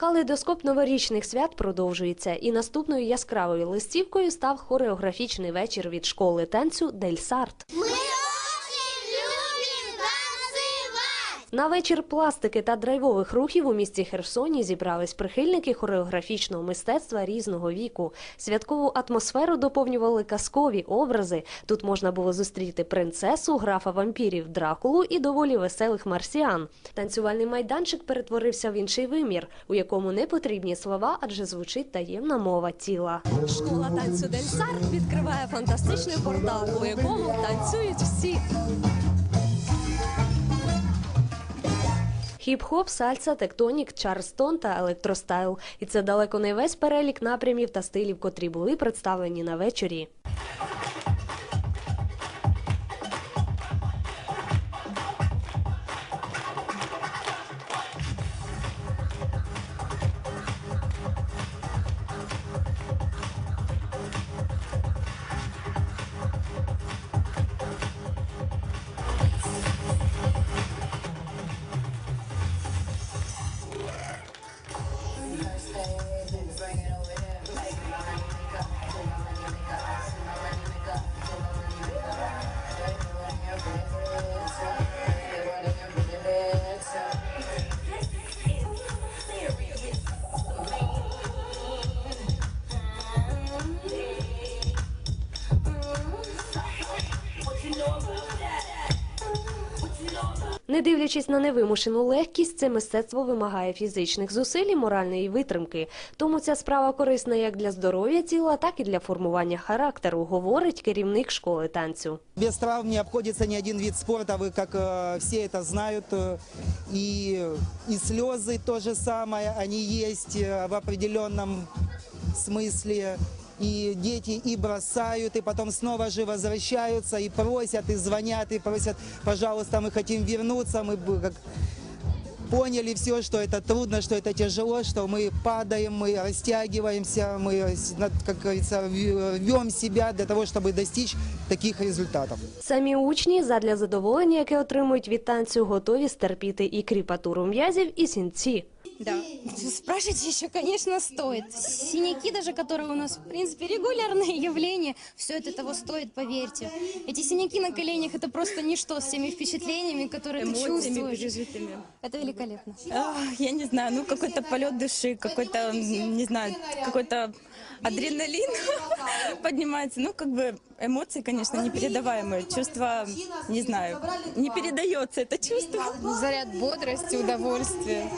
Калейдоскоп новорічних свят продовжується, і наступною яскравою листівкою став хореографічний вечір від школи танцю Дель Сарт. На вечір пластики та драйвових рухів у місті Херсоні зібрались прихильники хореографічного мистецтва різного віку. Святкову атмосферу доповнювали казкові образи. Тут можна було зустріти принцесу, графа вампірів Дракулу і доволі веселих марсіан. Танцювальний майданчик перетворився в інший вимір, у якому не потрібні слова, адже звучить таємна мова тіла. Школа танцю Дель Сарт відкриває фантастичний портал, у якому танцюють всі. Хіп-хоп, сальса, тектонік, чарстон та електростайл. І це далеко не весь перелік напрямів та стилів, котрі були представлені на вечорі. Не дивлячись на невимушену легкість, це мистецтво вимагає фізичних зусиль і моральної витримки. Тому ця справа корисна як для здоров'я тіла, так і для формування характеру, говорить керівник школи танцю. Без травм не обходится ни один вид спорта, вы как э, все это знают. э, И, и слезы то же самое, они есть э, в определенном смысле. И дети и бросают, и потом снова же возвращаются, и просят, и звонят, и просят, пожалуйста, мы хотим вернуться, мы бы как поняли все, что это трудно, что это тяжело, что мы падаем, мы растягиваемся, мы, как говорится, вем себя для того, чтобы достичь таких результатов. Самі учні задля задоволення, яке отримують від танцю, готові стерпіти і кріпатуру м'язів, і сінці. Да. Спрашивать еще, конечно, стоит. Синяки даже, которые у нас, в принципе, регулярное явление, все это того стоит, поверьте. Эти синяки на коленях это просто ничто с теми впечатлениями, которые ты чувствуешь. пережитыми. Это великолепно. Ах, я не знаю, ну какой-то полет души, какой-то, не знаю, какой-то адреналин поднимается. Ну, как бы эмоции, конечно, непередаваемые. Чувство, не знаю, не передается это чувство. заряд бодрости, удовольствия.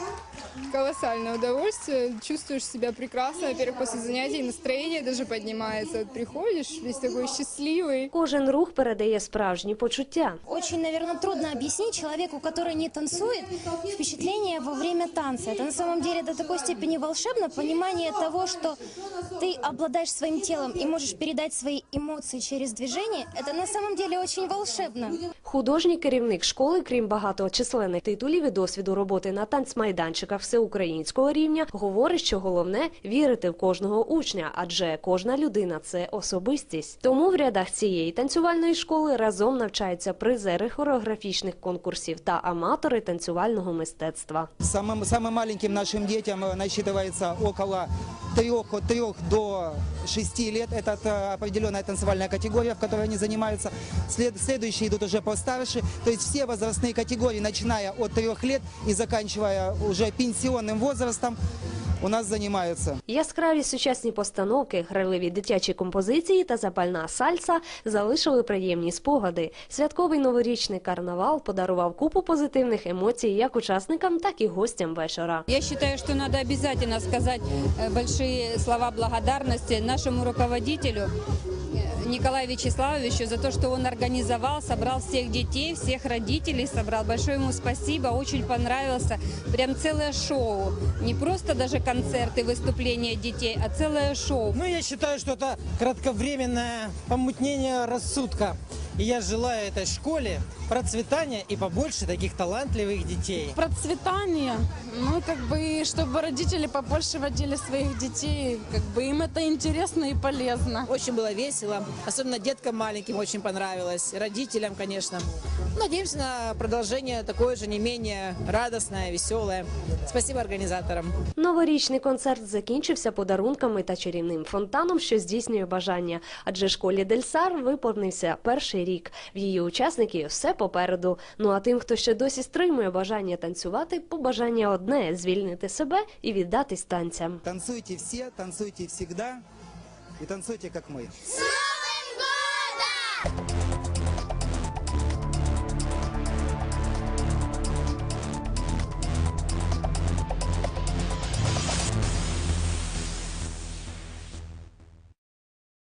Колоссальное удовольствие, чувствуешь себя прекрасно. Во-первых, после занятий настроение даже поднимается. Вот приходишь весь такой счастливый. Кожен рух передає справжні почуття. Очень, наверное, трудно объяснить человеку, который не танцует, впечатление во время танца. Это на самом деле до такой степени волшебно, понимание того, что ты обладаешь своим телом и можешь передать свои эмоции через движение, это на самом деле очень волшебно. Художній керівник школи, крім багаточисленних титулів і досвіду роботи на танцмайданчиках всеукраїнського рівня, говорить, що головне вірити в кожного учня, адже кожна людина це особистість. Тому в рядах цієї танцювальної школи разом навчаються призери хореографічних конкурсів та аматори танцювального мистецтва. Самым, самым маленьким нашим детям э, насчитывается около трех, от трех до шести лет. Это э, определенная танцевальная категория, в которой они занимаются. След, следующие идут уже постарше. То есть все возрастные категории, начиная от трех лет и заканчивая уже пенсионным возрастом, у нас занимаются. Яскраві сучасні постановки, грайливі дитячі композиції та запальна сальса залишили приємні спогади. Святковий новорічний карнавал подарував купу позитивних емоцій як учасникам, так і гостям вечора. Я считаю, что надо обязательно сказать э, большие слова благодарности нашему руководителю э, Николаю Вячеславовичу за то, что он организовал, собрал всех детей, всех родителей собрал. Большое ему спасибо, очень понравился. Прям целое шоу. Не просто даже концерты, выступления детей, а целое шоу. Ну, я считаю, что это кратковременное помутнение рассудка. И я желаю этой школе процветания и побольше таких талантливых детей. процветание, ну, как бы, чтобы родители побольше водили своих детей, как бы им это интересно и полезно. Очень было весело, особенно деткам маленьким очень понравилось, родителям, конечно. надеемся на продолжение такое же, не менее радостное, веселое. Спасибо организаторам. Новорічний концерт закінчився подарунками та чарівним фонтаном, що здійснює бажання. Адже школі Дельсар виповнився перший рік. В її учасників все попереду. Ну а тим, хто ще досі стримує бажання танцювати, побажання одне звільнити себе і віддатись танцям. Танцуйте все, танцуйте всегда и танцуйте как мы. С